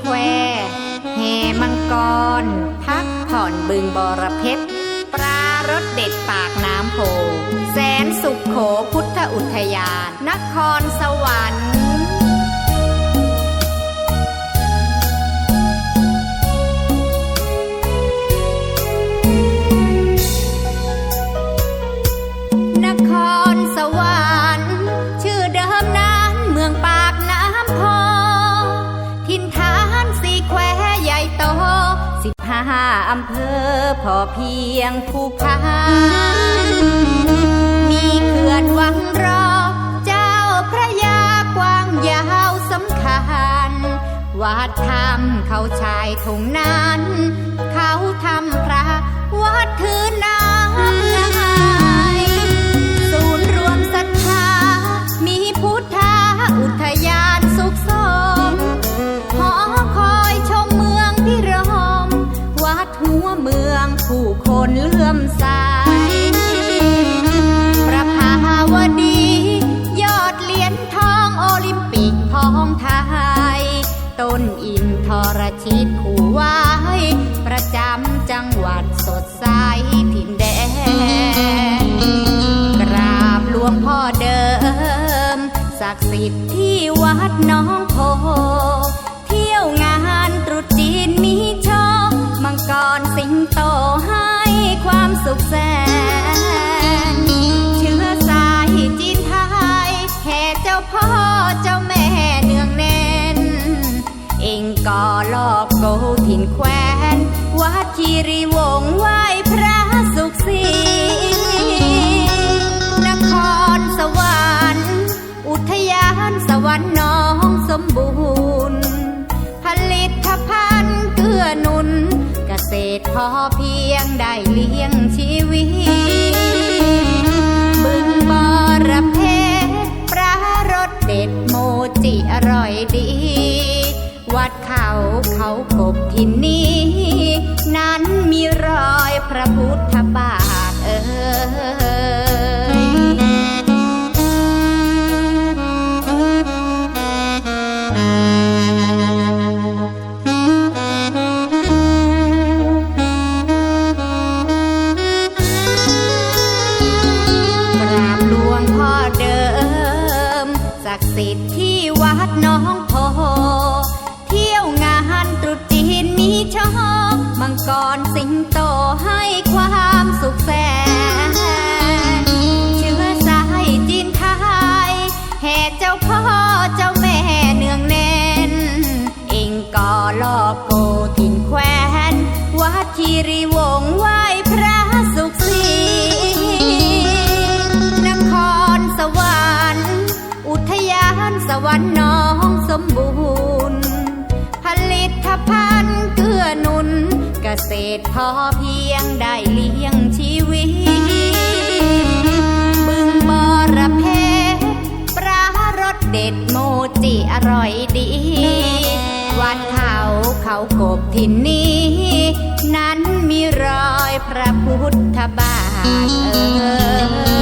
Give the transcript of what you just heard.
แควแห่มังกร พักผ่อนบึงบอระเพชรปลารสเด็ดปากน้ำโพ แสนสุขโขพุทธอุทยาน นครสวรรค์ ห้าอำเภอพอเพียงภูพานมีเขื่อนวังรอ เจ้าพระยากว้างยาวสำคัญวัดธรรมเขาชายทงนั้น เขาทำพระวัดถือน้ำ ทรชิตคู่ไว้ ประจำจังหวัดสดใสถิ่นแดนกราบหลวงพ่อเดิม ศักดิ์สิทธิ์ที่วัดน้องโพ เที่ยวงานตรุษจีนมีโชคมังกรสิงโตให้ความสุขแสนเชื้อสายจีนไทยแห่เจ้าพ่อเจ้า เอลอกโกถิ่นแควนวัดคีรีวงไหว้พระสุขสีนครสวรรค์อุทยานสวรรค์น้องสมบูรณ์ ผลิตภัณฑ์เกื้อหนุน เกษตรพอเพียงได้เลี้ยงชีวิต บึงบรเพชรปลารสเด็ดโมจิอร่อยดี ดเขาเขากบที่นี้ นั้นมีรอยพระพุทธบาทเอ่ยกราบหลวงพ่อเดิมศักดิ์สิทธิ์ที่วัดน้องโพ ชอบมังกรสิงโตให้ พอเพียงได้เลี้ยงชีวิต บึงบอระเพชรปลารสเด็ดโมจิอร่อยดี วัดเขาเขากบที่นี้ นั้นมีรอยพระพุทธบาทเออ